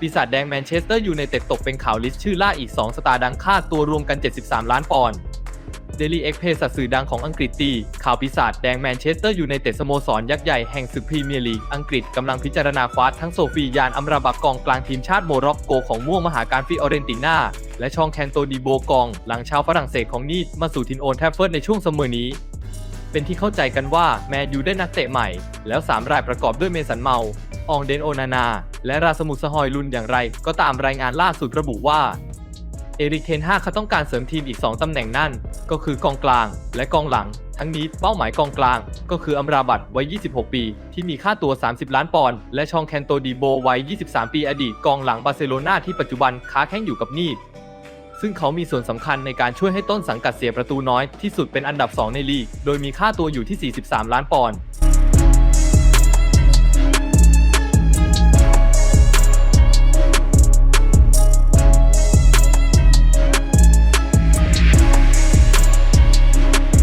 ปีศาจแดงแมนเชสเตอร์ยูไนเต็ดตกเป็นข่าวลิสต์ชื่อล่าอีก 2 สตาร์ดังค่าตัวรวมกัน 73 ล้านปอนด์เดลี่เอ็กเพสสื่อดังของอังกฤษตี ข่าวปีศาจแดงแมนเชสเตอร์ยูไนเต็ดสโมสรยักษ์ใหญ่แห่งศึกพรีเมียร์ลีกอังกฤษกำลังพิจารณาคว้าทั้งโซฟียานอัมราบักกองกลางทีมชาติโมร็อกโกของม่วงมหาการฟิออเรนติน่าและชองแคนโตดีโบกอง หลังชาวฝรั่งเศสของนีดมาสู่ทินโอนแทฟเฟิร์ดในช่วงเสมอนี้ เป็นที่เข้าใจกันว่าแมนยูได้นักเตะใหม่ แล้ว 3 รายประกอบด้วยเมสันเมา อองเดนโอนานา และราสมุสซฮอยลุนอย่างไร ก็ตามรายงานล่าสุดระบุว่า เอริกเทนห้าเขาต้องการเสริมทีมอีก 2 ตำแหน่งนั่น ก็คือกองกลางและกองหลัง ทั้งนี้เป้าหมายกองกลาง ก็คืออัมราบัตวัย 26 ปี ที่มีค่าตัว 30 ล้านปอนด์และชองแคนโตดีโบวัย 23 ปีอดีตกองหลังบาร์เซโลนาที่ปัจจุบันค้าแข้งอยู่กับนีดซึ่งเขามีส่วนสำคัญในการช่วยให้ต้นสังกัดเสียประตูน้อยที่สุดเป็นอันดับ 2 ในลีก โดยมีค่าตัวอยู่ที่ 43 ล้านปอนด์